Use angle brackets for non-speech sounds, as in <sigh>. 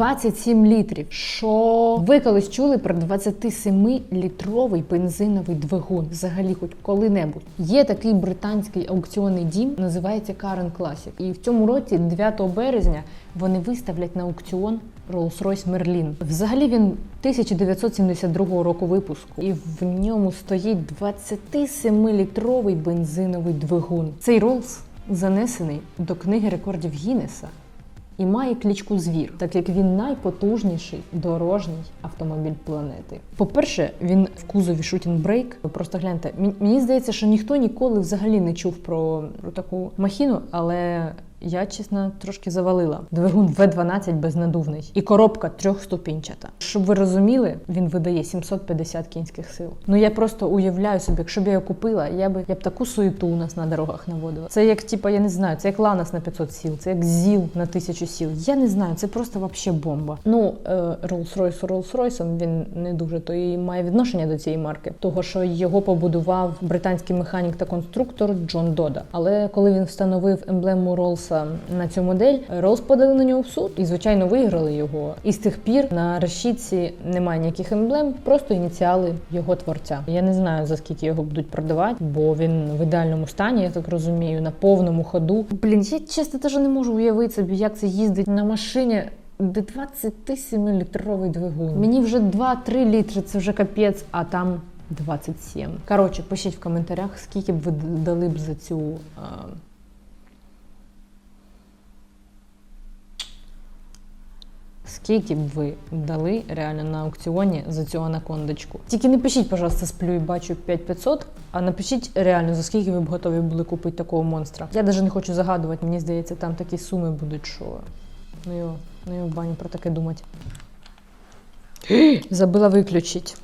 27 літрів. Що ви колись чули про 27-літровий бензиновий двигун? Взагалі, хоч коли-небудь. Є такий британський аукціонний дім, називається Current Classic. І в цьому році, 9 березня, вони виставлять на аукціон Rolls-Royce Merlin. Взагалі він 1972 року випуску, і в ньому стоїть 27-літровий бензиновий двигун. Цей Rolls занесений до книги рекордів Гіннеса і має клічку Звір, так як він найпотужніший дорожній автомобіль планети. По-перше, він в кузові шутін брейк. Просто гляньте. Мені здається, що ніхто ніколи взагалі не чув про, про таку махіну, але. Я, чесно, трошки завалила. Двигун В12 безнадувний і коробка трьохступінчата. Щоб ви розуміли, він видає 750 кінських сил. Ну я просто уявляю собі, якщо б я його купила, я б я б таку суєту у нас на дорогах наводила. Це як, типа, я не знаю, це як Ланос на 500 сіл, це як ЗІЛ на 1000 сіл. Я не знаю, це просто вообще бомба. Ну, е, Rolls-Royce Rolls-Royce, він не дуже то і має відношення до цієї марки, того що його побудував британський механік та конструктор Джон Дода. Але коли він встановив емблему Ролса на цю модель, Ролс подали на нього в суд і, звичайно, виграли його. І з тих пір на решітці немає ніяких емблем, просто ініціали його творця. Я не знаю за скільки його будуть продавати, бо він в ідеальному стані, я так розумію, на повному ходу. Блін, я чесно теж не можу уявити собі, як це їздить на машині. Де 27-літровий двигун. Мені вже 2-3 літри, це вже капець, а там 27. Коротше, пишіть в коментарях, скільки б ви дали б за цю. А... Скільки б ви дали реально на аукціоні за цю анакондочку? Тільки не пишіть, пожалуйста, сплю і бачу 5500, а напишіть реально, за скільки ви б готові були купити такого монстра. Я навіть не хочу загадувати, мені здається, там такі суми будуть, що ну його, ну його в про таке думати. <gasps> Забила виключити.